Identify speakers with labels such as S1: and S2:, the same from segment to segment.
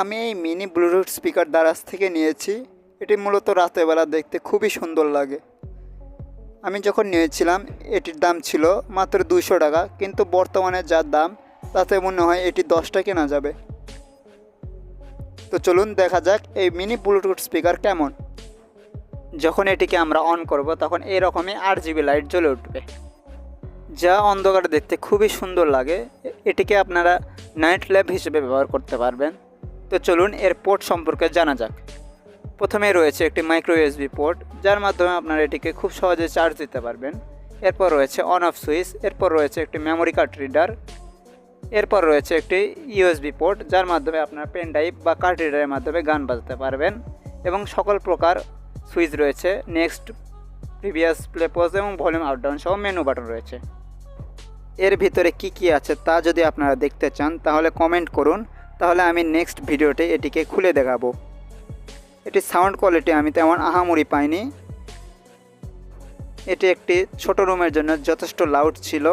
S1: আমি এই mini Bluetooth speaker Daraz থেকে নিয়েছি। এটি মূলত রাতেরবেলা দেখতে খুবই সুন্দর লাগে। আমি যখন নিয়েছিলাম, এটির দাম ছিল মাত্র দুশো টাকা, কিন্তু বর্তমানে যা দাম, তাতে মনে হয় এটি দশটা কেনা যাবে। তো চলুন দেখা যাক এই মিনি ব্লুটুথ স্পিকার কেমন। যখন এটিকে আমরা অন করব, তখন এরকমই আট জিবি লাইট জ্বলে উঠবে। যা অন্ধকারে দেখতে খুবই সুন্দর লাগে। এটিকে আপনারা নাইট ল্যাব হিসেবে ব্যবহার করতে পারবেন। তো চলুন এর পোর্ট সম্পর্কে জানা যাক। প্রথমে রয়েছে একটি মাইক্রো ইউএসবি পোর্ট যার মাধ্যমে আপনারা এটিকে খুব সহজে চার্জ দিতে পারবেন। এরপর রয়েছে অন অফ সুইচ এরপর রয়েছে একটি মেমোরি কার্ড রিডার এরপর রয়েছে একটি ইউএসবি পোর্ট যার মাধ্যমে আপনারা পেন ড্রাইভ বা কার্ড রিডারের মাধ্যমে গান বাজাতে পারবেন। এবং সকল প্রকার সুইচ রয়েছে নেক্সট প্রিভিয়াস প্লে পোজ এবং ভলিউম আপ ডাউন সহ মেনু বাটন রয়েছে। এর ভিতরে কি কি আছে তা যদি আপনারা দেখতে চান, তাহলে কমেন্ট করুন। তাহলে আমি নেক্সট ভিডিওতে এটিকে খুলে দেখাবো। এটি সাউন্ড কোয়ালিটি আমি তেমন আহামরি পাইনি। এটি একটি ছোট রুমের জন্য যথেষ্ট লাউড ছিল।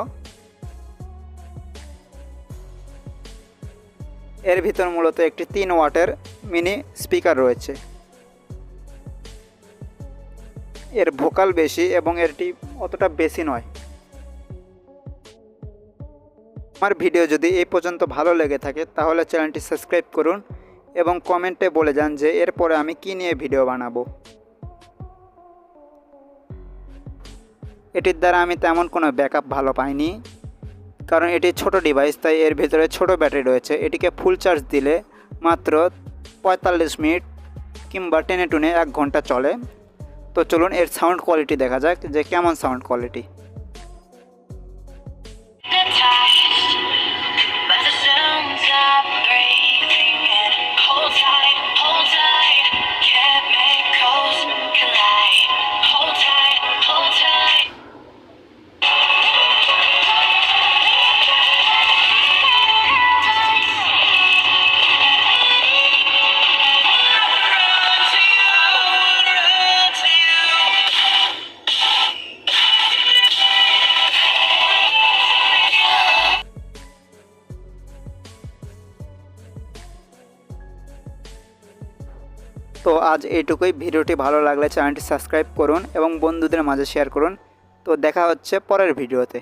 S1: এর ভিতর মূলত একটি তিন ওয়াটের মিনি স্পিকার রয়েছে। এর ভোকাল বেশি এবং এরটি অতটা বেশি নয়। আমার ভিডিও যদি এই পর্যন্ত ভালো লেগে থাকে, তাহলে চ্যানেলটি সাবস্ক্রাইব করুন এবং কমেন্টে বলে যান যে এরপরে আমি কি নিয়ে ভিডিও বানাবো। এটির দ্বারা আমি তেমন কোনো ব্যাকআপ ভালো পাইনি, কারণ এটি ছোট ডিভাইস, তাই এর ভিতরে ছোট ব্যাটারি রয়েছে। এটিকে ফুল চার্জ দিলে মাত্র পঁয়তাল্লিশ মিনিট কিংবা টেনে টুনে এক ঘণ্টা চলে। তো চলুন এর সাউন্ড কোয়ালিটি দেখা যাক যে কেমন সাউন্ড কোয়ালিটি। তো আজ এইটুকুই। ভিডিওটি ভালো লাগলে চ্যানেলটি সাবস্ক্রাইব করুন এবং বন্ধুদের মাঝে শেয়ার করুন। তো দেখা হচ্ছে পরের ভিডিওতে।